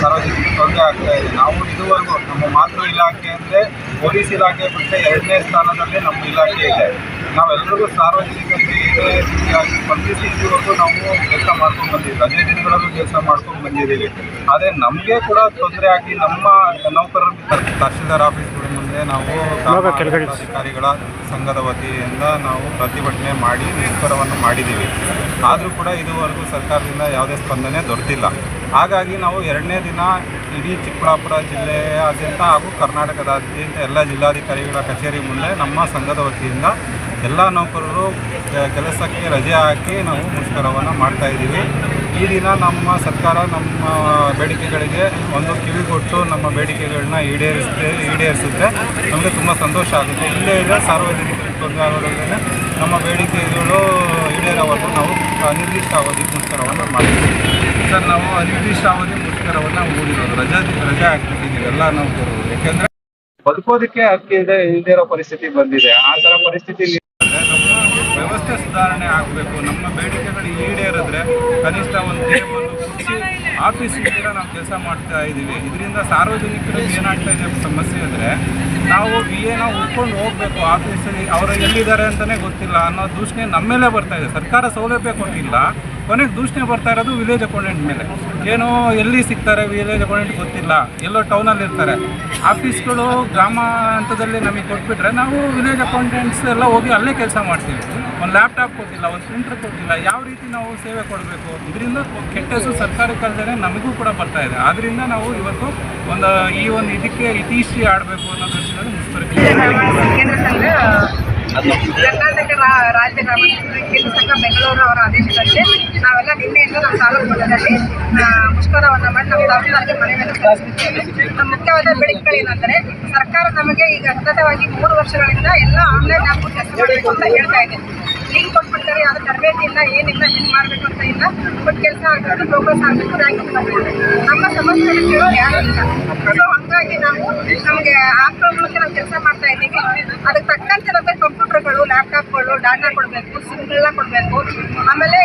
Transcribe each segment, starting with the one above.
ಸಾರ್ವಜನಿಕ ತೊಂದರೆ ಆಗ್ತಾ ಇದೆ. ನಾವು ಇದುವರೆಗೂ ನಮ್ಮ ಮಾತೃ ಇಲಾಖೆ ಅಂದರೆ ಪೊಲೀಸ್ ಇಲಾಖೆ ಬಿಟ್ಟರೆ ಎರಡನೇ ಸ್ಥಾನದಲ್ಲಿ ನಮ್ಮ ಇಲಾಖೆ ಇದೆ. ನಾವೆಲ್ಲರಿಗೂ ಸಾರ್ವಜನಿಕರಿಗೆ ರೀತಿಯಾಗಿ ಸ್ಪಂದಿಸಿ ಇದುವರೆಗೂ ನಾವು ಕೆಲಸ ಮಾಡ್ಕೊಂಡು ಬಂದಿದ್ದೀವಿ. ರಜೆ ದಿನಗಳಲ್ಲೂ ಕೆಲಸ ಮಾಡ್ಕೊಂಡು ಬಂದಿದ್ದೀವಿ. ಆದರೆ ನಮಗೆ ಕೂಡ ತೊಂದರೆ ಆಗಿ ನಮ್ಮ ನೌಕರರು ತಹಶೀಲ್ದಾರ್ ಆಫೀಸ್ಗಳ ನಾವು ಅಧಿಕಾರಿಗಳ ಸಂಘದ ವತಿಯಿಂದ ನಾವು ಪ್ರತಿಭಟನೆ ಮಾಡಿ ನಿರ್ಧಾರವನ್ನು ಮಾಡಿದ್ದೀವಿ. ಆದರೂ ಕೂಡ ಇದುವರೆಗೂ ಸರ್ಕಾರದಿಂದ ಯಾವುದೇ ಸ್ಪಂದನೆ ದೊರೆತಿಲ್ಲ. ಹಾಗಾಗಿ ನಾವು ಎರಡನೇ ದಿನ ಇಡೀ ಚಿಕ್ಕಬಳ್ಳಾಪುರ ಜಿಲ್ಲೆಯಾದ್ಯಂತ ಹಾಗೂ ಕರ್ನಾಟಕದಾದ್ಯಂತ ಎಲ್ಲ ಜಿಲ್ಲಾಧಿಕಾರಿಗಳ ಕಚೇರಿ ಮುಂದೆ ನಮ್ಮ ಸಂಘದ ವತಿಯಿಂದ ಎಲ್ಲ ನೌಕರರು ಕೆಲಸಕ್ಕೆ ರಜೆ ಹಾಕಿ ನಾವು ಮುಷ್ಕರವನ್ನು ಮಾಡ್ತಾ ಇದ್ದೀವಿ. ಈ ದಿನ ನಮ್ಮ ಸರ್ಕಾರ ನಮ್ಮ ಬೇಡಿಕೆಗಳಿಗೆ ಒಂದು ಕಿವಿಗೊಟ್ಟು ನಮ್ಮ ಬೇಡಿಕೆಗಳನ್ನ ಈಡೇರಿಸುತ್ತೆ ಈಡೇರಿಸುತ್ತೆ. ನಮಗೆ ತುಂಬ ಸಂತೋಷ ಆಗುತ್ತೆ. ಇಲ್ಲೇ ಇದೆ ಸಾರ್ವಜನಿಕರಿಗೆ ತೊಂದರೆ ಆಗೋದ್ರಿಂದ ನಮ್ಮ ಬೇಡಿಕೆಗಳು ಈಡೇರೋವರೆಗೂ ನಾವು ಅನಿರ್ದಿಷ್ಟ ಅವಧಿ ಮುಷ್ಕರವನ್ನು ಮಾಡ್ತೀವಿ. ಸರ್, ನಾವು ಅನಿರ್ದಿಷ್ಟ ಅವಧಿ ಮುಷ್ಕರವನ್ನು ಹೂಡಿರೋದು ರಜಾ ರಜೆ ಹಾಕ್ಬಿಟ್ಟಿದ್ದೀವಿ ಎಲ್ಲ ನಾವು ಯಾಕೆಂದರೆ ಬದುಕೋದಕ್ಕೆ ಹಕ್ಕಿ ಇದೆ ಇಲ್ಲದೇ ಇರೋ ಪರಿಸ್ಥಿತಿ ಬಂದಿದೆ. ಆ ಥರ ಪರಿಸ್ಥಿತಿ ಸುಧಾರಣೆ ಆಗಬೇಕು. ನಮ್ಮ ಬೇಡಿಕೆಗಳು ಈಡೇರಿದ್ರೆ ಕನಿಷ್ಠ ಒಂದು ಕುರ್ಚಿ ಆಫೀಸ್ ಇದ್ದೀರ ನಾವು ಕೆಲಸ ಮಾಡ್ತಾ ಇದ್ದೀವಿ. ಇದರಿಂದ ಸಾರ್ವಜನಿಕರಿಗೆ ಏನಾಗ್ತಾ ಇದೆ ಸಮಸ್ಯೆ ಅಂದರೆ ನಾವು ಏನೋ ಉಳ್ಕೊಂಡು ಹೋಗಬೇಕು ಆಫೀಸಲ್ಲಿ. ಅವರು ಎಲ್ಲಿದ್ದಾರೆ ಅಂತಲೇ ಗೊತ್ತಿಲ್ಲ ಅನ್ನೋ ದೂಷಣೆ ನಮ್ಮ ಮೇಲೆ ಬರ್ತಾ ಇದೆ. ಸರ್ಕಾರ ಸೌಲಭ್ಯ ಕೊಟ್ಟಿಲ್ಲ. ಕೊನೆಗೆ ದೂಷಣೆ ಬರ್ತಾ ಇರೋದು ವಿಲೇಜ್ ಅಕೌಂಟೆಂಟ್ ಮೇಲೆ. ಏನೋ ಎಲ್ಲಿ ಸಿಗ್ತಾರೆ ವಿಲೇಜ್ ಅಕೌಂಟೆಂಟ್ ಗೊತ್ತಿಲ್ಲ. ಎಲ್ಲೋ ಟೌನಲ್ಲಿ ಇರ್ತಾರೆ. ಆಫೀಸ್ಗಳು ಗ್ರಾಮ ಹಂತದಲ್ಲಿ ನಮಗೆ ಕೊಟ್ಬಿಟ್ರೆ ನಾವು ವಿಲೇಜ್ ಅಕೌಂಟೆಂಟ್ಸ್ ಎಲ್ಲ ಹೋಗಿ ಅಲ್ಲೇ ಕೆಲಸ ಮಾಡ್ತೀವಿ. ಒಂದು ಲ್ಯಾಪ್ಟಾಪ್ ಕೊಟ್ಟಿಲ್ಲ ಒಂದು ಪ್ರಿಂಟರ್ ಕೊಟ್ಟಿಲ್ಲ ಯಾವ ರೀತಿ ನಾವು ಸೇವೆ ಕೊಡಬೇಕು? ಇದರಿಂದ ಕೆಟ್ಟ ಹೆಸರು ಸರ್ಕಾರಕ್ಕಲ್ದೇ ನಮಗೂ ಕೂಡ ಬರ್ತಾ ಇದೆ. ಆದ್ದರಿಂದ ನಾವು ಇವತ್ತು ಒಂದು ಈ ಒಂದು ಇದಕ್ಕೆ ಇತಿಶ್ರೀ ಆಡಬೇಕು ಅನ್ನೋ ದೃಷ್ಟಿಯಲ್ಲಿ ಸಂಘ ಕರ್ನಾಟಕ ರಾಜ್ಯ ಕೇಂದ್ರ ಸಂಘ ಬೆಂಗಳೂರು ಅವರ ಆದೇಶದಂತೆ ನಾವೆಲ್ಲ ನಿನ್ನೆಯಿಂದ ನಮ್ಮ ತಾಲೂಕು ಮಟ್ಟದಲ್ಲಿ ಮುಷ್ಕರವನ್ನು ಮಾಡಿ ನಮ್ಮ ತಾಲೂಕಿನಲ್ಲಿ ಮನವಿಯನ್ನು ಸಲ್ಲಿಸಿದ್ದೇವೆ ನಮ್ಮ ಮುಖ್ಯವಾದ ಬೆಳಕುಗಳೇನೆಂದರೆ ಸರ್ಕಾರ ನಮಗೆ ಈಗ ಸತತವಾಗಿ ಮೂರು ವರ್ಷಗಳಿಂದ ಎಲ್ಲ ಆನ್ಲೈನ್ ಆ್ಯಪ್ ಕೆಲಸ ಮಾಡಬೇಕು ಅಂತ ಹೇಳ್ತಾ ಇದೆ. ಲಿಂಕ್ ಕೊಟ್ಬಿಡ್ತಾರೆ ಯಾವ ತರಬೇತಿ ಇಲ್ಲ, ಏನಿಲ್ಲ ಹೆಂಗೆ ಮಾಡಬೇಕು ಅಂತ ಇಲ್ಲ. ಬಟ್ ಕೆಲಸ ಆಗಬೇಕು ಪ್ರೋಗ್ರೆಸ್ ಆಗಬೇಕು ರ್ಯಾಂಕಿಂಗ್ ಬರಬೇಕು ನಮ್ಮ ಸಮಸ್ಯೆಗಳು ಕೇಳೋರು ಯಾರು ಇಲ್ಲ. ಸೊ ಹಂಗಾಗಿ ನಾವು ನಮಗೆ ಆ ಮೂಲಕ ನಾವು ಕೆಲಸ ಮಾಡ್ತಾ ಇದ್ದೀವಿ. ಅದಕ್ಕೆ ತಕ್ಕಂತೆ ಲ್ಯಾಪ್ಟಾಪ್ಗಳು ಡಾಟಾ ಕೊಡಬೇಕು ಸಿಮ್ಗಳನ್ನ ಕೊಡಬೇಕು. ಆಮೇಲೆ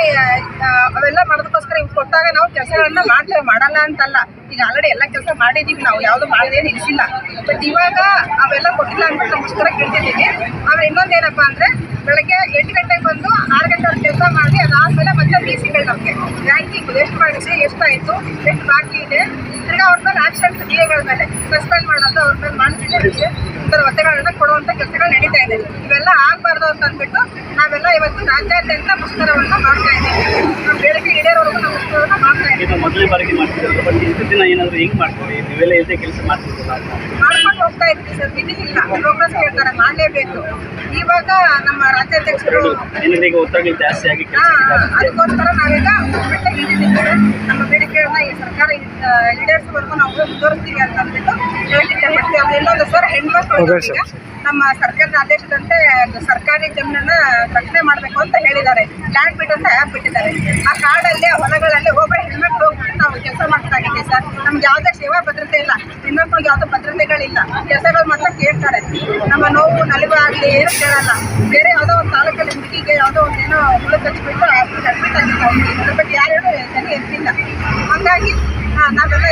ಅವೆಲ್ಲ ಮಾಡೋದಕ್ಕೋಸ್ಕರ ಇವು ಕೊಟ್ಟಾಗ ನಾವು ಕೆಲಸಗಳನ್ನ ಮಾಡ್ತೇವೆ. ಮಾಡಲ್ಲ ಅಂತಲ್ಲ. ಈಗ ಆಲ್ರೆಡಿ ಎಲ್ಲ ಕೆಲಸ ಮಾಡಿದ್ದೀವಿ ನಾವು. ಯಾವುದು ಮಾಡದೇ ನಿಲ್ಸಿಲ್ಲ ಬಟ್ ಇವಾಗ ಅವೆಲ್ಲ ಕೊಟ್ಟಿಲ್ಲ ಅಂದ್ಬಿಟ್ಟು ಮುಷ್ಕರ ಕೇಳ್ತಿದ್ದೀವಿ. ಆಮೇಲೆ ಇನ್ನೊಂದೇನಪ್ಪ ಅಂದರೆ, ಬೆಳಗ್ಗೆ ಎಂಟು ಗಂಟೆಗೆ ಬಂದು ಆರು ಗಂಟೆವರೆಗೆ ಕೆಲಸ ಮಾಡಿ ಅದಾದಮೇಲೆ ಮತ್ತೆ ಡಿ ಸಿಗಳು ನಮಗೆ. ರ್ಯಾಂಕಿಂಗ್ ಎಷ್ಟು ಮಾಡಿಸಿ ಎಷ್ಟಾಯಿತು ಎಷ್ಟು ಬಾಕಿ ಇದೆ. ತಿರ್ಗಾ ಅವ್ರ ಮೇಲೆ ಆಕ್ಷನ್ಸ್ ಡಿ ಎಗಳ ಮೇಲೆ ಸಸ್ಪೆಂಡ್ ಮಾಡೋದು ಅವ್ರ ಮೇಲೆ ಮಾಡಿಸಿದ್ರೆ ಹಿಂಸೆ ಇಂಥರ ಒತ್ತಡಗಳನ್ನ ಕೊಡುವಂಥ ಕೆಲಸಗಳು ನಡೀತಾ ಇದೆ. ಇವೆಲ್ಲ ಆಗಬಾರ್ದು ಅಂತ ಅಂದ್ಬಿಟ್ಟು ನಾವೆಲ್ಲ ಇವತ್ತು ರಾಜ್ಯಾದ್ಯಂತ ಮುಷ್ಕರವನ್ನು ಮಾಡ್ತಾ ಇದ್ದೀವಿ. ನಮ್ಮ ಬೇಡಿಕೆ ಈಡೇರೋವರೆಗೂ ನಾವು ಮುಷ್ಕರವನ್ನು ಮಾಡ್ತಾ ಇದ್ದೀವಿ. ಮೊದಲೇ ಬಾರಿಗೆ ಮಾಡ್ತಿರೋದು ಬಟ್ ಇಷ್ಟು ದಿನ ಏನಾದರೂ ಹೆಂಗ್ ಮಾಡ್ತೀವಿ ನೀವೆಲ್ಲ ಇಲ್ಲದೆ ಕೆಲಸ ಮಾಡ್ತಿರ್ತೀರ ಮಾಡ್ಕೊಂಡು ಹೋಗ್ತಾ ಇದ್ವಿ ಸರ್. ವಿಧಿಸಿಲ್ಲ ಪ್ರೋಗ್ರೆಸ್ ಕೇಳ್ತಾರೆ ಮಾಡಲೇಬೇಕು. ಇವಾಗ ನಮ್ಮ ರಾಜ್ಯಾಧ್ಯಕ್ಷರು ಅದಕ್ಕೋಸ್ಕರ ನಾವೀಗ ಗೌರ್ಮೆಂಟ್ ನಮ್ಮ ಬೇಡಿಕೆಗಳನ್ನ ಈ ಸರ್ಕಾರ ಈಡೇರಿಸುವವರೆಗೂ ನಾವು ಮುಂದುವರಿಸ್ತೀವಿ ಅಂತ ಅಂದ್ಬಿಟ್ಟು ಸರ್ ಹೆಣ್ಮಕ್ಳು ನಮ್ಮ ಸರ್ಕಾರದ ಆದೇಶದಂತೆ ಸರ್ಕಾರಿ ಜಮೀನನ್ನ ರಕ್ಷಣೆ ಮಾಡಬೇಕು ಅಂತ ಹೇಳಿದ್ದಾರೆ. ಲ್ಯಾಂಡ್ ಬಿಟ್ ಅಂತ ಆ್ಯಪ್ ಬಿಟ್ಟಿದ್ದಾರೆ ಆ ಕಾಡಲ್ಲಿ ಆ ಹೊಲಗಳಲ್ಲಿ ಹೋಗೋ ಹೆಣ್ಮಕ್ಳು ಹೋಗ್ಬಿಟ್ಟು ನಾವು ಕೆಲಸ ಮಾಡ್ತಾ ಇದ್ದೀವಿ ಸರ್. ನಮ್ಗೆ ಯಾವುದೇ ಸೇವಾ ಭದ್ರತೆ ಇಲ್ಲ. ಇನ್ನೊಬ್ಬರಿಗೆ ಯಾವುದೋ ಭದ್ರತೆಗಳಿಲ್ಲ. ಕೆಲಸಗಳು ಮಾತ್ರ ಕೇಳ್ತಾರೆ. ನಮ್ಮ ನೋವು, ನಲಿವು ಆಗಲಿ ಏನು ಕೇಳಲ್ಲ. ಬೇರೆ ಯಾವುದೋ ಒಂದು ತಾಲೂಕಲ್ಲಿ ಹುಡುಗಿಗೆ ಯಾವುದೋ ಒಂದು ಏನೋ ಹುಳು ಕಚ್ಚಿಬಿಟ್ಟು ಆಸ್ಪತ್ರೆ ಅಡ್ಮಿಟ್ ಆಗಿರ್ತಾರೆ ಅದ್ರ ಬಗ್ಗೆ ಯಾರು ಎತ್ತಿಲ್ಲ. ಹಾಗಾಗಿ ನಾವೆಲ್ಲ